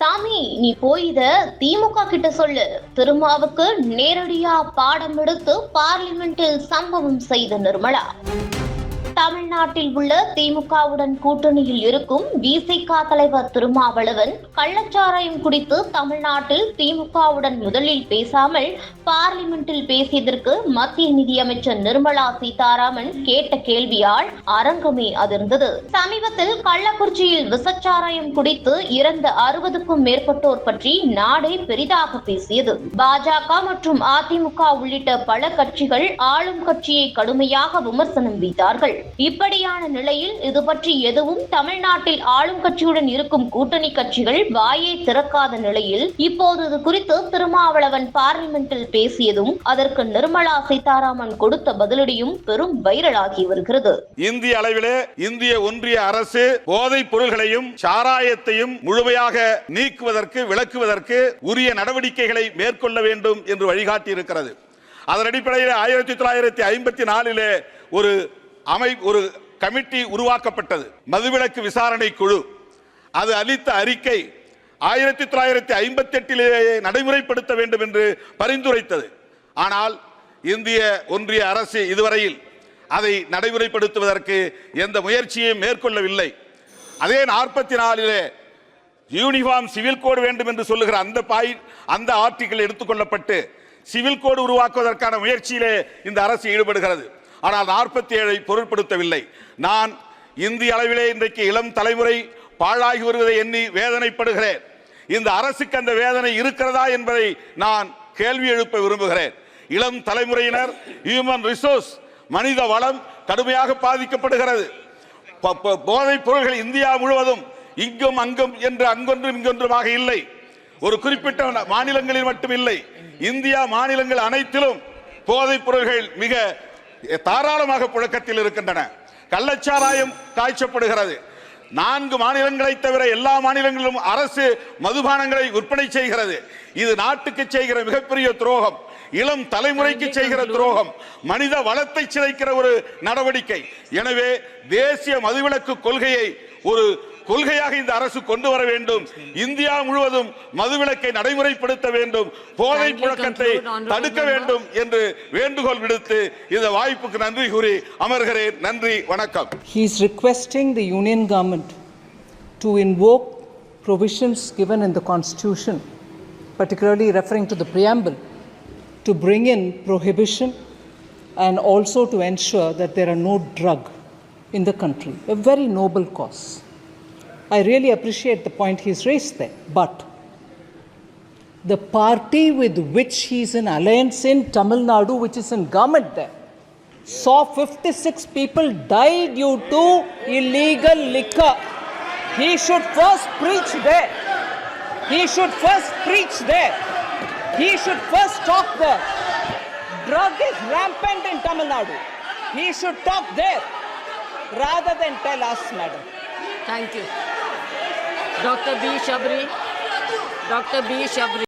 சாமி நீ போய் இத திமுக கிட்ட சொல்லு. திருமாவுக்கு நேரடியா பாடம் எடுத்து பார்லிமெண்டில் சம்பவம் செய்த நிர்மலா. தமிழ்நாட்டில் உள்ள திமுகவுடன் கூட்டணியில் இருக்கும் விசிக தலைவர் திருமாவளவன் கள்ளச்சாராயம் குடித்து தமிழ்நாட்டில் திமுகவுடன் முதலில் பேசாமல் பார்லிமெண்டில் பேசியதற்கு மத்திய நிதியமைச்சர் நிர்மலா சீதாராமன் கேட்ட கேள்வியால் அரங்கமே அதிர்ந்தது. சமீபத்தில் கள்ளக்குறிச்சியில் விசச்சாராயம் குடித்து இறந்த அறுபதுக்கும் மேற்பட்டோர் பற்றி நாடே பெரிதாக பேசியது. பாஜக மற்றும் அதிமுக உள்ளிட்ட பல கட்சிகள் ஆளும் கட்சியை கடுமையாக விமர்சனம் வைத்தார்கள் இப்படியான நிலையில் இது பற்றி எதுவும் தமிழ்நாட்டில் ஆளும் கட்சியுடன் இருக்கும் கூட்டணி கட்சிகள் வாயை திறக்காத நிலையில் இப்போது இது குறித்து திருமாவளவன் பார்லிமெண்டில் பேசியதும் அதற்கு நிர்மலா சீதாராமன் கொடுத்த பதிலடியும் பெரும் வைரலாகி வருகிறது. இந்திய அளவிலே இந்திய ஒன்றிய அரசு போதைப் பொருள்களையும் சாராயத்தையும் முழுமையாக நீக்குவதற்கு விளக்குவதற்கு உரிய நடவடிக்கைகளை மேற்கொள்ள வேண்டும் என்று வழிகாட்டி இருக்கிறது அதன் அடிப்படையில் ஆயிரத்தி தொள்ளாயிரத்தி ஐம்பத்தி நாலிலே ஒரு அமை ஒரு கமிட்டி உருவாக்கப்பட்டது. மதுவிலக்கு விசாரணை குழு. அது அளித்த அறிக்கை ஆயிரத்தி தொள்ளாயிரத்தி ஐம்பத்தி எட்டிலேயே நடைமுறைப்படுத்த வேண்டும் என்று பரிந்துரைத்தது. ஆனால் இந்திய ஒன்றிய அரசு இதுவரையில் அதை நடைமுறைப்படுத்துவதற்கு எந்த முயற்சியையும் மேற்கொள்ளவில்லை. அதே நாற்பத்தி நாலிலே யூனிஃபார்ம் சிவில் கோடு வேண்டும் என்று சொல்லுகிற அந்த பாய் அந்த ஆர்டிகிள் எடுத்துக்கொள்ளப்பட்டு சிவில் கோடு உருவாக்குவதற்கான முயற்சியிலே இந்த அரசு ஈடுபடுகிறது. ஆனால் நாற்பத்தி ஏழை பொருட்படுத்தவில்லை. நான் இந்திய அளவிலே இன்றைக்கு இளம் தலைமுறை பாழாகி வருவதை எண்ணி வேதனைப்படுகிறேன். இந்த அரசுக்கு அந்த வேதனை இருக்கிறதா என்பதை நான் கேள்வி எழுப்ப விரும்புகிறேன். இளம் தலைமுறையினர் ஹியூமன் ரிசோர்ஸ் மனித வளம் கடுமையாக பாதிக்கப்படுகிறது. ப- போதைப் பொருள்கள் இந்தியா முழுவதும் இங்கும் அங்கும் என்று அங்கொன்றும் இங்கொன்றுமாக இல்லை. ஒரு குறிப்பிட்ட மாநிலங்களில் மட்டும் இல்லை இந்தியா மாநிலங்கள் அனைத்திலும் போதைப் பொருள்கள் மிக தாராளமாக புழக்கத்தில் இருக்கின்றன. கள்ளச்சாராயம் காய்ச்சப்படுகிறது. நான்கு மாநிலங்களை தவிர எல்லா மாநிலங்களிலும் அரசு மதுபானங்களை விற்பனை செய்கிறது. இது நாட்டுக்கு செய்கிற மிகப்பெரிய துரோகம். இளம் தலைமுறைக்கு செய்கிற துரோகம். மனித வளத்தை சிதைக்கிற ஒரு நடவடிக்கை. எனவே தேசிய மதுவிலக்கு கொள்கையை ஒரு கொள்கையாக இந்த அரசு கொண்டு வர வேண்டும் இந்தியா முழுவதும் மதுவிலக்கை நடைமுறைப்படுத்த வேண்டும் போதை Thank you. புழக்கத்தை Conclude, honorable தடுக்க member. வேண்டும் என்று வேண்டுகோள் விடுத்து இந்த வாய்ப்புக்கு நன்றி கூறி அமர்கிறேன் நன்றி வணக்கம் He is requesting the Union government to invoke provisions given in the Constitution, particularly referring to the preamble, to bring in prohibition and also to ensure that there are no drug in the country. A very noble cause. I really appreciate the point he's raised there, but the party with which he's in alliance in Tamil Nadu, which is in government there, saw 56 people die due to illegal liquor. He should first preach there. He should first preach there. He should first talk there. Drug is rampant in Tamil Nadu. He should talk there rather than tell us, madam. Thank you. Doctor B Shabari doctor B Shabari.